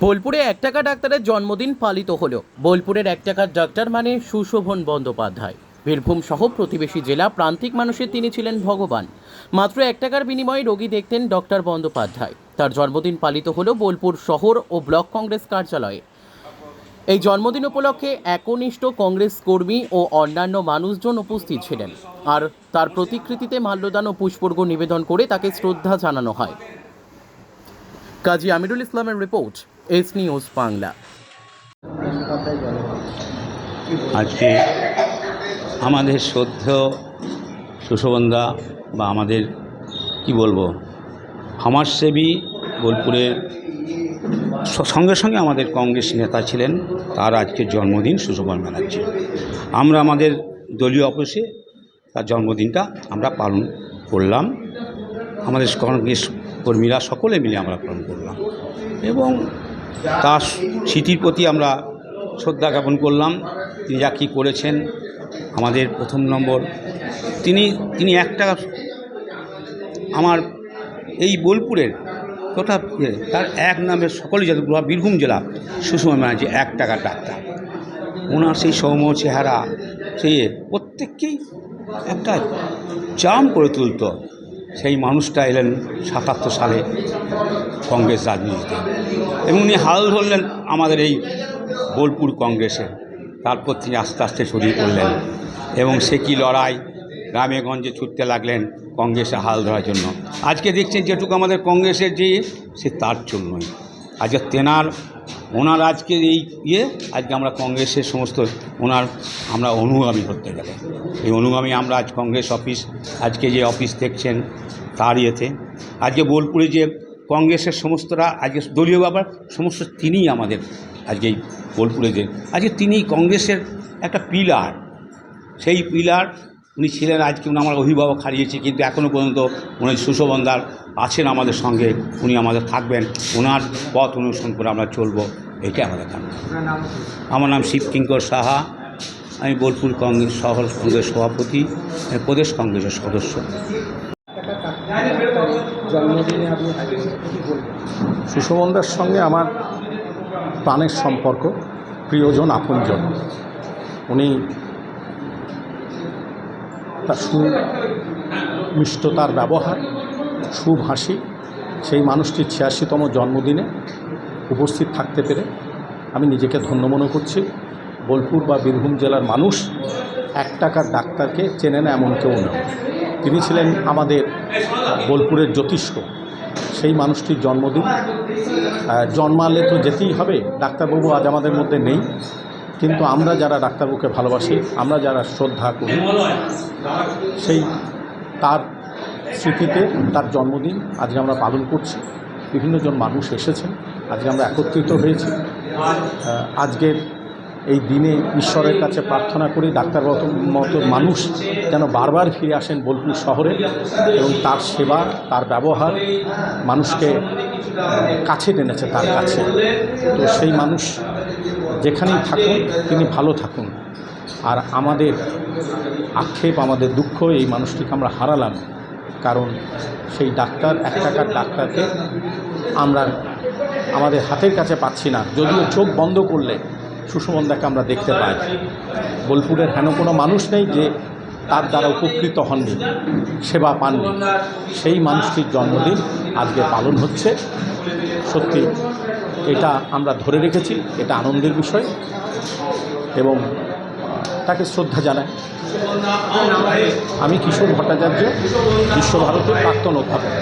বোলপুরে এক টাকা ডাক্তারের জন্মদিন পালিত হলো। বোলপুরের এক টাকার ডাক্তার মানে সুশোভন বন্দ্যোপাধ্যায়। বীরভূম সহ প্রতিবেশী জেলা প্রান্তিক মানুষের তিনি ছিলেন ভগবান। মাত্র এক টাকার বিনিময়ে রোগী দেখতেন ডক্টর বন্দ্যোপাধ্যায়। তার জন্মদিন পালিত হলো বোলপুর শহর ও ব্লক কংগ্রেস কার্যালয়ে। এই জন্মদিন উপলক্ষে একনিষ্ঠ কংগ্রেস কর্মী ও অন্যান্য মানুষজন উপস্থিত ছিলেন। আর তার প্রতিকৃতিতে মাল্যদান ও পুষ্পর্গ নিবেদন করে তাকে শ্রদ্ধা জানানো হয়। কাজী আমিরুল ইসলামের রিপোর্ট। S news Bangla. আজকে আমাদের শ্রদ্ধেয় সুশোভনদা বা আমাদের, কি বলব, সমাজসেবী বোলপুরের সঙ্গে সঙ্গে আমাদের কংগ্রেস নেতা ছিলেন, তার আজকে জন্মদিন সুশোভন ব্যানার্জি। আমরা আমাদের দলীয় অফিসে তার জন্মদিনটা আমরা পালন করলাম। আমাদের কংগ্রেস কর্মীরা সকলে মিলে আমরা পালন করলাম। এবং তার স্মৃতির প্রতি আমরা শ্রদ্ধা জ্ঞাপন করলাম। তিনি যা কী করেছেন আমাদের প্রথম নম্বর। তিনি তিনি একটা আমার এই বোলপুরের ইয়ে, তার এক নামের সকলেই যাতে বীরভূম জেলা সুষমা ব্যানার্জি এক টাকার ডাক্তার। ওনার সেই সৌম্য চেহারা সেই প্রত্যেককেই একটা জাম করে তুলত। সেই মানুষটা এলেন সাতাত্তর সালে কংগ্রেস রাজনীতিতে। এবং উনি হাল ধরলেন আমাদের এই বোলপুর কংগ্রেসে। তারপর তিনি আস্তে আস্তে ছড়িয়ে পড়লেন। এবং সে কি লড়াই, গ্রামে গঞ্জে ছুটতে লাগলেন কংগ্রেসে হাল ধরার জন্য। আজকে দেখছেন যেটুকু আমাদের কংগ্রেসের যে, সে তার জন্যই আজকে তেনার ওনার আজকের এই ইয়ে আজকে আমরা কংগ্রেসের সমস্ত ওনার, আমরা অনুগামী করতে গেলে। এই অনুগামী আমরা আজ কংগ্রেস অফিস, আজকে যে অফিস দেখছেন তার ইয়েতে। আজকে বোলপুরে যে কংগ্রেসের সমস্তরা, আজকে দলীয় ব্যাপার সমস্ত তিনিই আমাদের আজকে এই বোলপুরে যে, আজকে তিনি কংগ্রেসের একটা পিলার। সেই পিলার উনি ছিলেন আজকে, উনি আমার অভিভাবক হারিয়েছে, কিন্তু এখনও পর্যন্ত উনি সুশোভনদার আছেন আমাদের সঙ্গে, উনি আমাদের থাকবেন ওনার পথ অনুসরণ করে আমরা চলবো, এটাই আমাদের কাম আমার নাম শিবকিঙ্কর সাহা, আমি বোলপুর কংগ্রেস, শহর কংগ্রেস সভাপতি প্রদেশ কংগ্রেসের সদস্য। সুশোভনদার সঙ্গে আমার প্রাণের সম্পর্ক, প্রিয়জন, আপনজন। উনি তার সু মিষ্টতার ব্যবহার সুভাষী সেই মানুষটির ছিয়াশিতম জন্মদিনে উপস্থিত থাকতে পেরে আমি নিজেকে ধন্য মনে করছি। বোলপুর বা বীরভূম জেলার মানুষ এক টাকার ডাক্তারকে চেনে না এমন কেউ নয় তিনি ছিলেন আমাদের বোলপুরের জ্যোতিষ্ক। সেই মানুষটির জন্মদিন জন্মালে তো যেতেই হবে, ডাক্তারবাবু আজ আমাদের মধ্যে নেই। কিন্তু আমরা যারা ডাক্তারবাবুকে ভালোবাসি, আমরা যারা শ্রদ্ধা করি, সেই তার স্মৃতিতে তার জন্মদিন আজকে আমরা পালন করছি। বিভিন্নজন মানুষ এসেছেন, আজকে আমরা একত্রিত হয়েছি। আজকের এই দিনে ঈশ্বরের কাছে প্রার্থনা করি ডাক্তারবাবু মতো মানুষ যেন বারবার ফিরে আসেন বোলপুর শহরে এবং তার সেবা, তার ব্যবহার মানুষকে কাছে টেনেছে তার কাছে। তো সেই মানুষ যেখানেই থাকুন, তিনি ভালো থাকুন। আর আমাদের আক্ষেপ, আমাদের দুঃখ এই মানুষটিকে আমরা হারালাম। কারণ সেই ডাক্তার, এক টাকার ডাক্তারকে আমরা আমাদের হাতের কাছে পাচ্ছি না। যদিও চোখ বন্ধ করলে সুষমন্দাকে আমরা দেখতে পাই। বোলপুরের হেন কোনো মানুষ নেই যে তার দ্বারা উপকৃত হননি, সেবা পাননি। সেই মানুষটির জন্মদিন আজকে পালন হচ্ছে। সত্যি এটা আমরা ধরে রেখেছি, এটা আনন্দের বিষয়। এবং তাকে শ্রদ্ধা জানায় আমি কিশোর ভট্টাচার্য বিশ্বভারতীর প্রাক্তন অধ্যাপক।